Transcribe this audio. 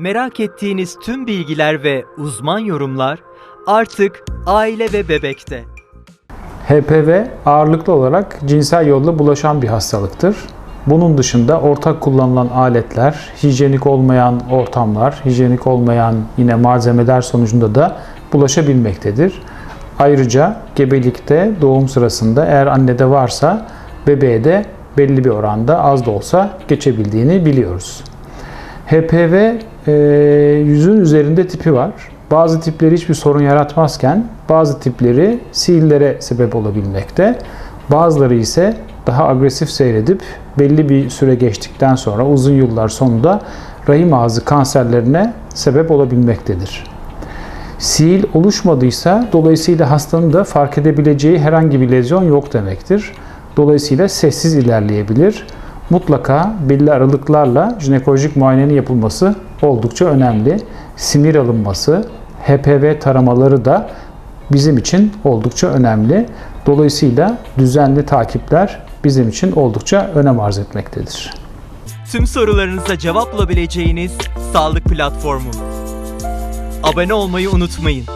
Merak ettiğiniz tüm bilgiler ve uzman yorumlar artık Aile ve Bebek'te. HPV ağırlıklı olarak cinsel yolla bulaşan bir hastalıktır. Bunun dışında ortak kullanılan aletler, hijyenik olmayan ortamlar, hijyenik olmayan yine malzemeler sonucunda da bulaşabilmektedir. Ayrıca gebelikte, doğum sırasında eğer annede varsa bebeğe de belli bir oranda az da olsa geçebildiğini biliyoruz. HPV yüzün üzerinde tipi var. Bazı tipleri hiçbir sorun yaratmazken bazı tipleri sihirlere sebep olabilmekte. Bazıları ise daha agresif seyredip belli bir süre geçtikten sonra uzun yıllar sonunda rahim ağzı kanserlerine sebep olabilmektedir. Sil oluşmadıysa dolayısıyla hastanın da fark edebileceği herhangi bir lezyon yok demektir. Dolayısıyla sessiz ilerleyebilir. Mutlaka belli aralıklarla jinekolojik muayenenin yapılması oldukça önemli. Simir alınması, HPV taramaları da bizim için oldukça önemli. Dolayısıyla düzenli takipler bizim için oldukça önem arz etmektedir. Tüm sorularınıza cevap bulabileceğiniz sağlık platformu. Abone olmayı unutmayın.